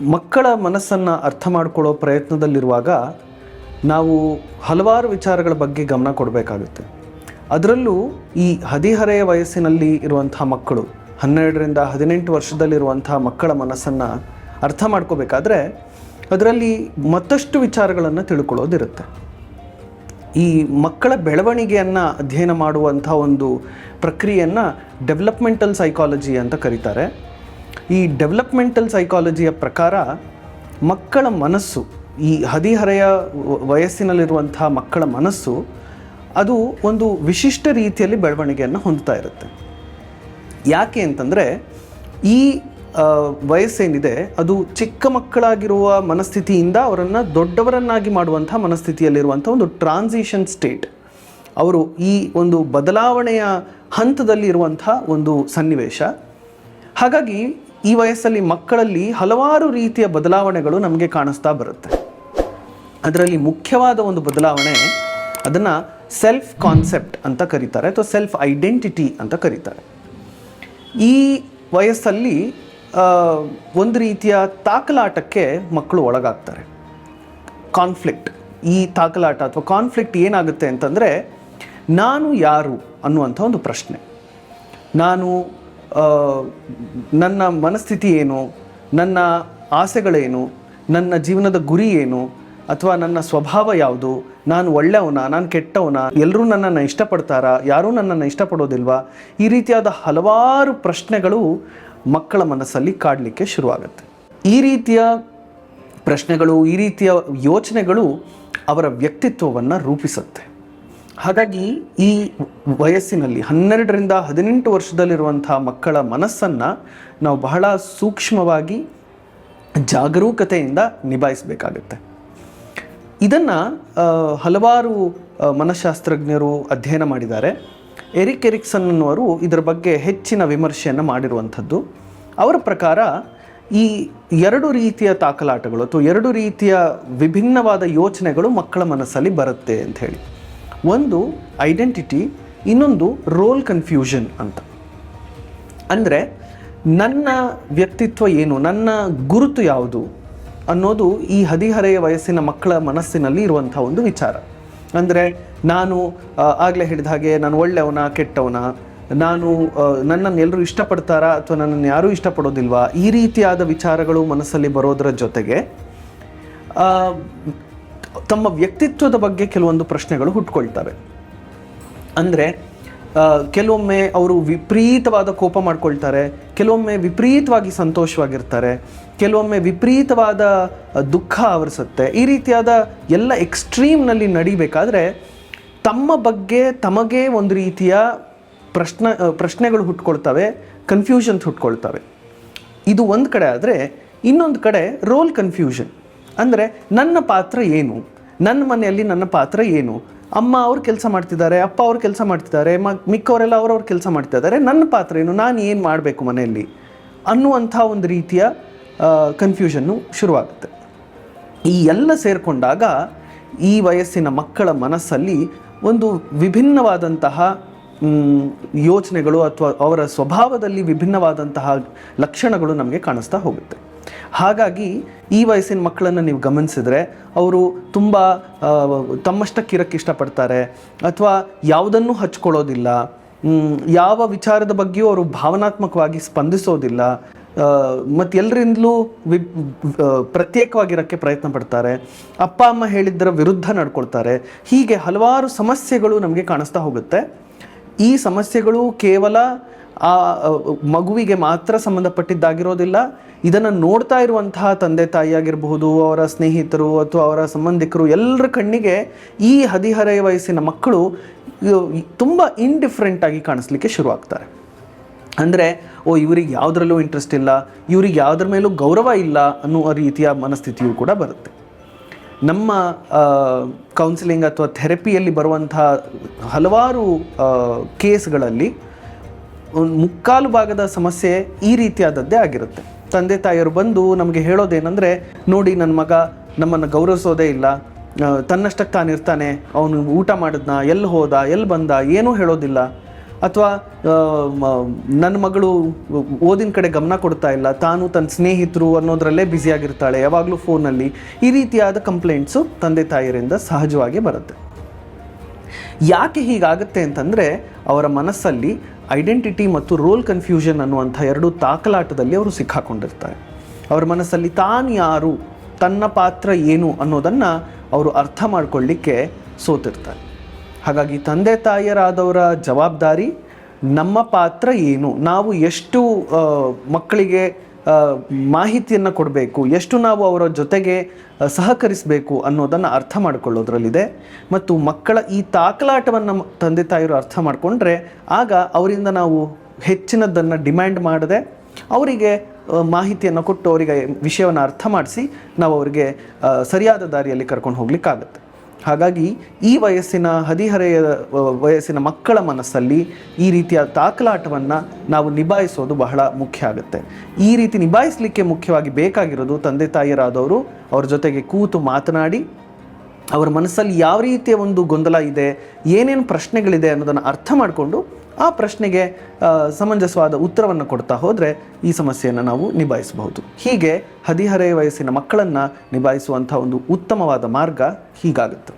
ಮಕ್ಕಳ ಮನಸ್ಸನ್ನು ಅರ್ಥ ಮಾಡಿಕೊಳ್ಳೋ ಪ್ರಯತ್ನದಲ್ಲಿರುವಾಗ ನಾವು ಹಲವಾರು ವಿಚಾರಗಳ ಬಗ್ಗೆ ಗಮನ ಕೊಡಬೇಕಾಗುತ್ತೆ. ಅದರಲ್ಲೂ ಈ ಹದಿಹರೆಯ ವಯಸ್ಸಿನಲ್ಲಿ ಇರುವಂಥ ಮಕ್ಕಳು, ಹನ್ನೆರಡರಿಂದ ಹದಿನೆಂಟು ವರ್ಷದಲ್ಲಿರುವಂಥ ಮಕ್ಕಳ ಮನಸ್ಸನ್ನು ಅರ್ಥ ಮಾಡ್ಕೋಬೇಕಾದ್ರೆ ಅದರಲ್ಲಿ ಮತ್ತಷ್ಟು ವಿಚಾರಗಳನ್ನು ತಿಳ್ಕೊಳ್ಳೋದಿರುತ್ತೆ. ಈ ಮಕ್ಕಳ ಬೆಳವಣಿಗೆಯನ್ನು ಅಧ್ಯಯನ ಮಾಡುವಂಥ ಒಂದು ಪ್ರಕ್ರಿಯೆಯನ್ನು ಡೆವಲಪ್ಮೆಂಟಲ್ ಸೈಕಾಲಜಿ ಅಂತ ಕರೀತಾರೆ. ಈ ಡೆವಲಪ್ಮೆಂಟಲ್ ಸೈಕಾಲಜಿಯ ಪ್ರಕಾರ ಮಕ್ಕಳ ಮನಸ್ಸು, ಈ ಹದಿಹರೆಯ ವಯಸ್ಸಿನಲ್ಲಿರುವಂತಹ ಮಕ್ಕಳ ಮನಸ್ಸು ಅದು ಒಂದು ವಿಶಿಷ್ಟ ರೀತಿಯಲ್ಲಿ ಬೆಳವಣಿಗೆಯನ್ನು ಹೊಂದ್ತಾ ಇರುತ್ತೆ. ಯಾಕೆ ಅಂತಂದರೆ ಈ ವಯಸ್ಸೇನಿದೆ ಅದು ಚಿಕ್ಕ ಮಕ್ಕಳಾಗಿರುವ ಮನಸ್ಥಿತಿಯಿಂದ ಅವರನ್ನು ದೊಡ್ಡವರನ್ನಾಗಿ ಮಾಡುವಂಥ ಮನಸ್ಥಿತಿಯಲ್ಲಿರುವಂಥ ಒಂದು ಟ್ರಾನ್ಸಿಷನ್ ಸ್ಟೇಟ್ ಅವರು ಈ ಒಂದು ಬದಲಾವಣೆಯ ಹಂತದಲ್ಲಿ ಇರುವಂಥ ಒಂದು ಸನ್ನಿವೇಶ. ಹಾಗಾಗಿ ಈ ವಯಸ್ಸಲ್ಲಿ ಮಕ್ಕಳಲ್ಲಿ ಹಲವಾರು ರೀತಿಯ ಬದಲಾವಣೆಗಳು ನಮಗೆ ಕಾಣಿಸ್ತಾ ಬರುತ್ತೆ. ಅದರಲ್ಲಿ ಮುಖ್ಯವಾದ ಒಂದು ಬದಲಾವಣೆ ಅದನ್ನು ಸೆಲ್ಫ್ ಕಾನ್ಸೆಪ್ಟ್ ಅಂತ ಕರೀತಾರೆ ಅಥವಾ ಸೆಲ್ಫ್ ಐಡೆಂಟಿಟಿ ಅಂತ ಕರೀತಾರೆ. ಈ ವಯಸ್ಸಲ್ಲಿ ಒಂದು ರೀತಿಯ ತಾಕಲಾಟಕ್ಕೆ ಮಕ್ಕಳು ಒಳಗಾಗ್ತಾರೆ. ಕಾನ್ಫ್ಲಿಕ್ಟ್ ಈ ತಾಕಲಾಟ ಅಥವಾ ಕಾನ್ಫ್ಲಿಕ್ಟ್ ಏನಾಗುತ್ತೆ ಅಂತಂದರೆ, ನಾನು ಯಾರು ಅನ್ನುವಂಥ ಒಂದು ಪ್ರಶ್ನೆ. ನಾನು ನನ್ನ ಮನಸ್ಥಿತಿ ಏನು? ನನ್ನ ಆಸೆಗಳೇನು? ನನ್ನ ಜೀವನದ ಗುರಿ ಏನು? ಅಥವಾ ನನ್ನ ಸ್ವಭಾವ ಯಾವುದು? ನಾನು ಒಳ್ಳೆಯವನ? ನಾನು ಕೆಟ್ಟವನ? ಎಲ್ಲರೂ ನನ್ನನ್ನು ಇಷ್ಟಪಡ್ತಾರಾ? ಯಾರೂ ನನ್ನನ್ನು ಇಷ್ಟಪಡೋದಿಲ್ವಾ? ಈ ರೀತಿಯಾದ ಹಲವಾರು ಪ್ರಶ್ನೆಗಳು ಮಕ್ಕಳ ಮನಸ್ಸಲ್ಲಿ ಕಾಡಲಿಕ್ಕೆ ಶುರುವಾಗುತ್ತೆ. ಈ ರೀತಿಯ ಪ್ರಶ್ನೆಗಳು, ಈ ರೀತಿಯ ಯೋಚನೆಗಳು ಅವರ ವ್ಯಕ್ತಿತ್ವವನ್ನು ರೂಪಿಸುತ್ತೆ. ಹಾಗಾಗಿ ಈ ವಯಸ್ಸಿನಲ್ಲಿ ಹನ್ನೆರಡರಿಂದ ಹದಿನೆಂಟು ವರ್ಷದಲ್ಲಿರುವಂಥ ಮಕ್ಕಳ ಮನಸ್ಸನ್ನು ನಾವು ಬಹಳ ಸೂಕ್ಷ್ಮವಾಗಿ ಜಾಗರೂಕತೆಯಿಂದ ನಿಭಾಯಿಸಬೇಕಾಗುತ್ತೆ. ಇದನ್ನು ಹಲವಾರು ಮನಃಶಾಸ್ತ್ರಜ್ಞರು ಅಧ್ಯಯನ ಮಾಡಿದ್ದಾರೆ. ಎರಿಕ್ ಎರಿಕ್ಸನ್ ಅನ್ನುವರು ಇದರ ಬಗ್ಗೆ ಹೆಚ್ಚಿನ ವಿಮರ್ಶೆಯನ್ನು ಮಾಡಿರುವಂಥದ್ದು. ಅವರ ಪ್ರಕಾರ ಈ ಎರಡು ರೀತಿಯ ತಾಕಲಾಟಗಳು ಅಥವಾ ಎರಡು ರೀತಿಯ ವಿಭಿನ್ನವಾದ ಯೋಚನೆಗಳು ಮಕ್ಕಳ ಮನಸ್ಸಲ್ಲಿ ಬರುತ್ತೆ ಅಂತ ಹೇಳಿ. ಒಂದು ಐಡೆಂಟಿಟಿ ಇನ್ನೊಂದು ರೋಲ್ ಕನ್ಫ್ಯೂಷನ್ ಅಂತ. ಅಂದರೆ ನನ್ನ ವ್ಯಕ್ತಿತ್ವ ಏನು, ನನ್ನ ಗುರುತು ಯಾವುದು ಅನ್ನೋದು ಈ ಹದಿಹರೆಯ ವಯಸ್ಸಿನ ಮಕ್ಕಳ ಮನಸ್ಸಿನಲ್ಲಿ ಇರುವಂಥ ಒಂದು ವಿಚಾರ. ಅಂದರೆ ನಾನು ಆಗಲೇ ಹೇಳಿದ ಹಾಗೆ ನಾನು ಒಳ್ಳೆಯವನ, ಕೆಟ್ಟವನ, ನಾನು ನನ್ನನ್ನು ಎಲ್ಲರೂ ಇಷ್ಟಪಡ್ತಾರಾ ಅಥವಾ ನನ್ನನ್ನು ಯಾರೂ ಇಷ್ಟಪಡೋದಿಲ್ವಾ, ಈ ರೀತಿಯಾದ ವಿಚಾರಗಳು ಮನಸ್ಸಲ್ಲಿ ಬರೋದರ ಜೊತೆಗೆ ತಮ್ಮ ವ್ಯಕ್ತಿತ್ವದ ಬಗ್ಗೆ ಕೆಲವೊಂದು ಪ್ರಶ್ನೆಗಳು ಹುಟ್ಕೊಳ್ತವೆ. ಅಂದರೆ ಕೆಲವೊಮ್ಮೆ ಅವರು ವಿಪರೀತವಾದ ಕೋಪ ಮಾಡ್ಕೊಳ್ತಾರೆ, ಕೆಲವೊಮ್ಮೆ ವಿಪರೀತವಾಗಿ ಸಂತೋಷವಾಗಿರ್ತಾರೆ, ಕೆಲವೊಮ್ಮೆ ವಿಪರೀತವಾದ ದುಃಖ ಆವರಿಸುತ್ತೆ. ಈ ರೀತಿಯಾದ ಎಲ್ಲ ಎಕ್ಸ್ಟ್ರೀಮ್ನಲ್ಲಿ ನಡಿಬೇಕಾದ್ರೆ, ತಮ್ಮ ಬಗ್ಗೆ ತಮಗೇ ಒಂದು ರೀತಿಯ ಪ್ರಶ್ನ ಪ್ರಶ್ನೆಗಳು ಹುಟ್ಕೊಳ್ತವೆ ಕನ್ಫ್ಯೂಷನ್ಸ್ ಹುಟ್ಕೊಳ್ತವೆ. ಇದು ಒಂದು ಕಡೆ ಆದರೆ, ಇನ್ನೊಂದು ಕಡೆ ರೋಲ್ ಕನ್ಫ್ಯೂಷನ್ ಅಂದರೆ ನನ್ನ ಪಾತ್ರ ಏನು? ನನ್ನ ಮನೆಯಲ್ಲಿ ನನ್ನ ಪಾತ್ರ ಏನು? ಅಮ್ಮ ಅವ್ರು ಕೆಲಸ ಮಾಡ್ತಿದ್ದಾರೆ, ಅಪ್ಪ ಅವ್ರು ಕೆಲಸ ಮಾಡ್ತಿದ್ದಾರೆ, ಮ, ಮಿಕ್ಕವರೆಲ್ಲ ಅವ್ರವ್ರ ಕೆಲಸ ಮಾಡ್ತಿದ್ದಾರೆ, ನನ್ನ ಪಾತ್ರ ಏನು? ನಾನು ಏನು ಮಾಡಬೇಕು ಮನೆಯಲ್ಲಿ? ಅನ್ನುವಂಥ ಒಂದು ರೀತಿಯ ಕನ್ಫ್ಯೂಷನ್ನು ಶುರುವಾಗುತ್ತೆ. ಈ ಎಲ್ಲ ಸೇರಿಕೊಂಡಾಗ ಈ ವಯಸ್ಸಿನ ಮಕ್ಕಳ ಮನಸ್ಸಲ್ಲಿ ಒಂದು ವಿಭಿನ್ನವಾದಂತಹ ಯೋಚನೆಗಳು ಅಥವಾ ಅವರ ಸ್ವಭಾವದಲ್ಲಿ ವಿಭಿನ್ನವಾದಂತಹ ಲಕ್ಷಣಗಳು ನಮಗೆ ಕಾಣಿಸ್ತಾ ಹೋಗುತ್ತೆ. ಹಾಗಾಗಿ ಈ ವಯಸ್ಸಿನ ಮಕ್ಕಳನ್ನು ನೀವು ಗಮನಿಸಿದ್ರೆ ಅವರು ತುಂಬ ತಮ್ಮಷ್ಟಕ್ಕೆ ತಮ್ಮಷ್ಟಕ್ಕಿರಕ್ಕೆ ಇಷ್ಟಪಡ್ತಾರೆ ಅಥವಾ ಯಾವುದನ್ನೂ ಹಚ್ಕೊಳ್ಳೋದಿಲ್ಲ. ಯಾವ ವಿಚಾರದ ಬಗ್ಗೆಯೂ ಅವರು ಭಾವನಾತ್ಮಕವಾಗಿ ಸ್ಪಂದಿಸೋದಿಲ್ಲ. ಮತ್ತು ಎಲ್ಲರಿಂದಲೂ ವಿ ಪ್ರತ್ಯೇಕವಾಗಿರೋಕ್ಕೆ ಪ್ರಯತ್ನ ಪಡ್ತಾರೆ. ಅಪ್ಪ, ಅಮ್ಮ ಹೇಳಿದ್ದರ ವಿರುದ್ಧ ನಡ್ಕೊಳ್ತಾರೆ. ಹೀಗೆ ಹಲವಾರು ಸಮಸ್ಯೆಗಳು ನಮಗೆ ಕಾಣಿಸ್ತಾ ಹೋಗುತ್ತೆ. ಈ ಸಮಸ್ಯೆಗಳು ಕೇವಲ ಆ ಮಗುವಿಗೆ ಮಾತ್ರ ಸಂಬಂಧಪಟ್ಟಿದ್ದಾಗಿರೋದಿಲ್ಲ, ಇದನ್ನು ನೋಡ್ತಾ ಇರುವಂತಹ ತಂದೆ ತಾಯಿಯಾಗಿರಬಹುದು ಅವರ ಸ್ನೇಹಿತರು ಅಥವಾ ಅವರ ಸಂಬಂಧಿಕರು ಎಲ್ಲರ ಕಣ್ಣಿಗೆ ಈ ಹದಿಹರೆಯ ವಯಸ್ಸಿನ ಮಕ್ಕಳು ತುಂಬ ಇಂಡಿಫ್ರೆಂಟ್ ಆಗಿ ಕಾಣಿಸ್ಲಿಕ್ಕೆ ಶುರುವಾಗ್ತಾರೆ. ಅಂದರೆ, ಓ, ಇವ್ರಿಗೆ ಯಾವುದರಲ್ಲೂ ಇಂಟ್ರೆಸ್ಟ್ ಇಲ್ಲ, ಇವ್ರಿಗೆ ಯಾವುದ್ರ ಮೇಲೂ ಗೌರವ ಇಲ್ಲ ಅನ್ನುವ ರೀತಿಯ ಮನಸ್ಥಿತಿಯೂ ಕೂಡ ಬರುತ್ತೆ. ನಮ್ಮ ಕೌನ್ಸಿಲಿಂಗ್ ಅಥವಾ ಥೆರಪಿಯಲ್ಲಿ ಬರುವಂತಹ ಹಲವಾರು ಕೇಸ್ಗಳಲ್ಲಿ ಮುಕ್ಕಾಲು ಭಾಗದ ಸಮಸ್ಯೆ ಈ ರೀತಿಯಾದದ್ದೇ ಆಗಿರುತ್ತೆ. ತಂದೆ ತಾಯಿಯರು ಬಂದು ನಮಗೆ ಹೇಳೋದೇನೆಂದರೆ, ನೋಡಿ ನನ್ನ ಮಗ ನಮ್ಮನ್ನು ಗೌರವಿಸೋದೇ ಇಲ್ಲ. ತನ್ನಷ್ಟಕ್ಕೆ ತಾನಿರ್ತಾನೆ ಅವನು ಊಟ ಮಾಡಿದ್ನ, ಎಲ್ಲಿ ಹೋದ, ಎಲ್ಲಿ ಬಂದ, ಏನೂ ಹೇಳೋದಿಲ್ಲ. ಅಥವಾ ನನ್ನ ಮಗಳು ಓದಿನ ಕಡೆ ಗಮನ ಕೊಡ್ತಾ ಇಲ್ಲ. ತಾನು ತನ್ನ ಸ್ನೇಹಿತರು ಅನ್ನೋದರಲ್ಲೇ ಬ್ಯುಸಿಯಾಗಿರ್ತಾಳೆ ಯಾವಾಗಲೂ ಫೋನಲ್ಲಿ. ಈ ರೀತಿಯಾದ ಕಂಪ್ಲೇಂಟ್ಸು ತಂದೆ ತಾಯಿಯರಿಂದ ಸಹಜವಾಗಿ ಬರುತ್ತೆ. ಯಾಕೆ ಹೀಗಾಗುತ್ತೆ ಅಂತಂದರೆ, ಅವರ ಮನಸ್ಸಲ್ಲಿ ಐಡೆಂಟಿಟಿ ಮತ್ತು ರೋಲ್ ಕನ್ಫ್ಯೂಷನ್ ಅನ್ನುವಂಥ ಎರಡು ತಾಕಲಾಟದಲ್ಲಿ ಅವರು ಸಿಕ್ಕಾಕೊಂಡಿರ್ತಾರೆ. ಅವರ ಮನಸ್ಸಲ್ಲಿ ತಾನು ಯಾರು, ತನ್ನ ಪಾತ್ರ ಏನು ಅನ್ನೋದನ್ನು ಅವರು ಅರ್ಥ ಮಾಡಿಕೊಳ್ಳಿಕ್ಕೆ ಸೋತಿರ್ತಾರೆ. ಹಾಗಾಗಿ ತಂದೆ ತಾಯಿಯರಾದವರ ಜವಾಬ್ದಾರಿ ನಮ್ಮ ಪಾತ್ರ ಏನು, ನಾವು ಎಷ್ಟು ಮಕ್ಕಳಿಗೆ ಮಾಹಿತಿಯನ್ನು ಕೊಡಬೇಕು, ಎಷ್ಟು ನಾವು ಅವರ ಜೊತೆಗೆ ಸಹಕರಿಸಬೇಕು ಅನ್ನೋದನ್ನು ಅರ್ಥ ಮಾಡಿಕೊಳ್ಳೋದ್ರಲ್ಲಿದೆ. ಮತ್ತು ಮಕ್ಕಳ ಈ ತಾಕಲಾಟವನ್ನು ತಂದೆ ತಾಯಿಯರು ಅರ್ಥ ಮಾಡಿಕೊಂಡ್ರೆ ಆಗ ಅವರಿಂದ ನಾವು ಹೆಚ್ಚಿನದನ್ನು ಡಿಮ್ಯಾಂಡ್ ಮಾಡದೆ, ಅವರಿಗೆ ಮಾಹಿತಿಯನ್ನು ಕೊಟ್ಟು ಅವರಿಗೆ ವಿಷಯವನ್ನು ಅರ್ಥ ಮಾಡಿಸಿ ನಾವು ಅವರಿಗೆ ಸರಿಯಾದ ದಾರಿಯಲ್ಲಿ ಕರ್ಕೊಂಡು ಹೋಗ್ಲಿಕ್ಕಾಗತ್ತೆ. ಹಾಗಾಗಿ ಈ ವಯಸ್ಸಿನ ಹದಿಹರೆಯ ವಯಸ್ಸಿನ ಮಕ್ಕಳ ಮನಸ್ಸಲ್ಲಿ ಈ ರೀತಿಯ ತಾಕಲಾಟವನ್ನು ನಾವು ನಿಭಾಯಿಸೋದು ಬಹಳ ಮುಖ್ಯ ಆಗುತ್ತೆ. ಈ ರೀತಿ ನಿಭಾಯಿಸಲಿಕ್ಕೆ ಮುಖ್ಯವಾಗಿ ಬೇಕಾಗಿರೋದು ತಂದೆ ತಾಯಿಯರಾದವರು ಅವ್ರ ಜೊತೆಗೆ ಕೂತು ಮಾತನಾಡಿ, ಅವರ ಮನಸ್ಸಲ್ಲಿ ಯಾವ ರೀತಿಯ ಒಂದು ಗೊಂದಲ ಇದೆ, ಏನೇನು ಪ್ರಶ್ನೆಗಳಿದೆ ಅನ್ನೋದನ್ನು ಅರ್ಥ ಮಾಡಿಕೊಂಡು ಆ ಪ್ರಶ್ನೆಗೆ ಸಮಂಜಸವಾದ ಉತ್ತರವನ್ನು ಕೊಡ್ತಾ ಹೋದರೆ ಈ ಸಮಸ್ಯೆಯನ್ನು ನಾವು ನಿಭಾಯಿಸಬಹುದು. ಹೀಗೆ ಹದಿಹರೆಯ ವಯಸ್ಸಿನ ಮಕ್ಕಳನ್ನು ನಿಭಾಯಿಸುವಂಥ ಒಂದು ಉತ್ತಮವಾದ ಮಾರ್ಗ ಹೀಗಾಗುತ್ತೆ.